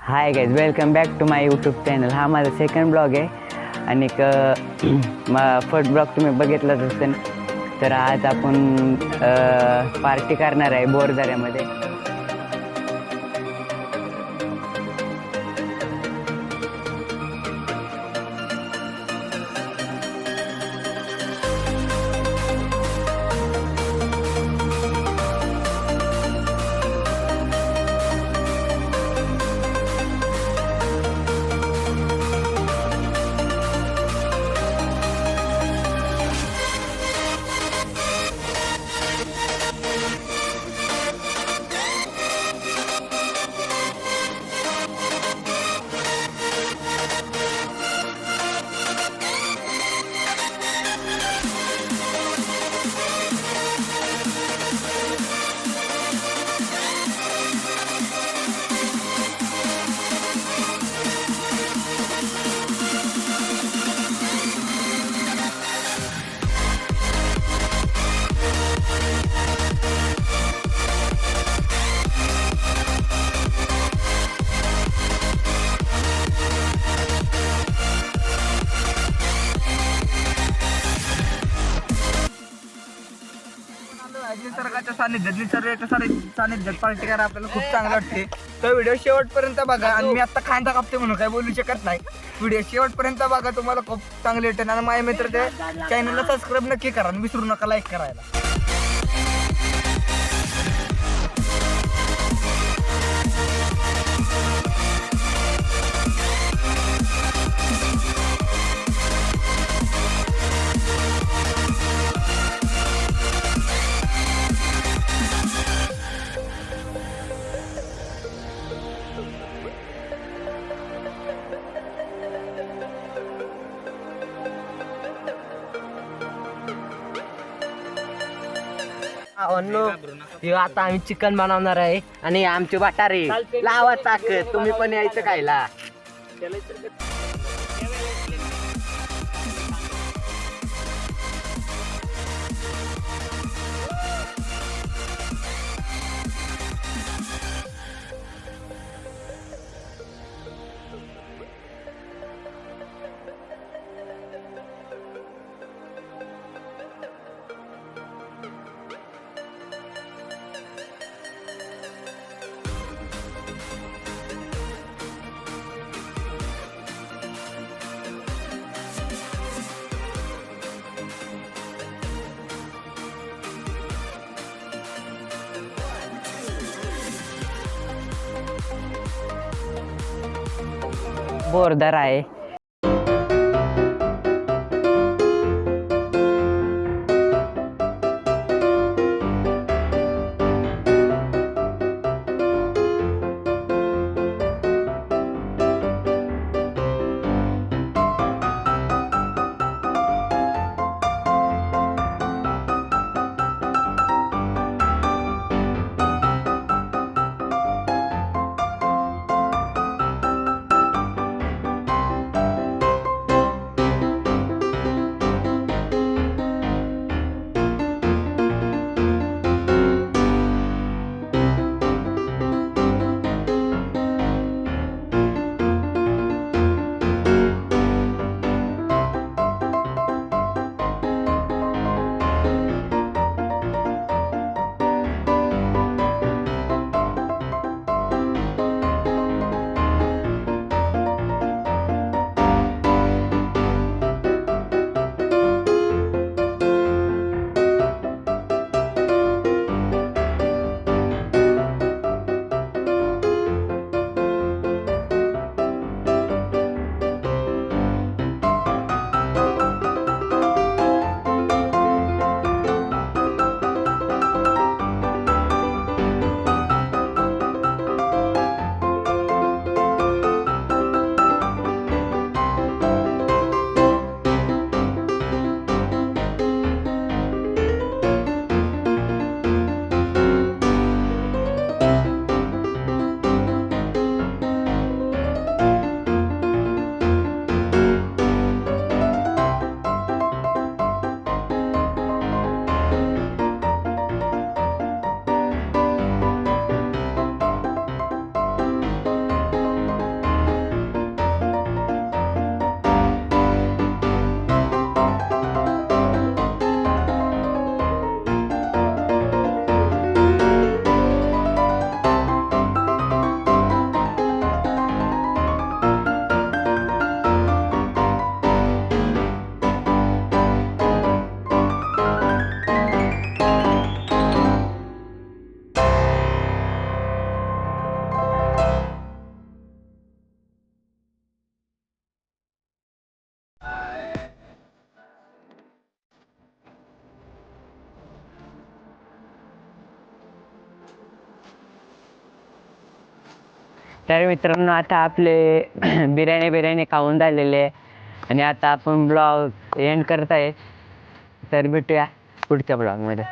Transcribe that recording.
Hi guys welcome back to my YouTube channel हा माझा second blog आहे. आणि फर्स्ट ब्लॉग तुम्ही बघितलाच असेल तर आज आपण पार्टी करणार आहे बोरदऱ्यामध्ये. निसर्गाच्या सानिध्यात निसर्गाच्या सानि- सानिध्यात पार्टी करायला आपल्याला खूप चांगलं वाटते तर व्हिडिओ शेवटपर्यंत बघा. आणि मी आता खांदा कापते म्हणून काय बोलू शकत नाही. व्हिडिओ शेवटपर्यंत बघा तुम्हाला खूप चांगले वाटेल आणि माझ्या ते चॅनलला सबस्क्राईब नक्की करा आणि विसरू नका लाईक करायला. आता आम्ही चिकन बनवणार आहे आणि आमची वाटारे. लावा चाक तुम्ही पण यायचं खायला. बोरदार आहे. तर मित्रांनो आता आपले बिर्याणी बिर्याणी खाऊन झालेले आहे. आणि आता आपण ब्लॉग एंड करत आहे. तर भेटूया पुढच्या ब्लॉगमध्ये.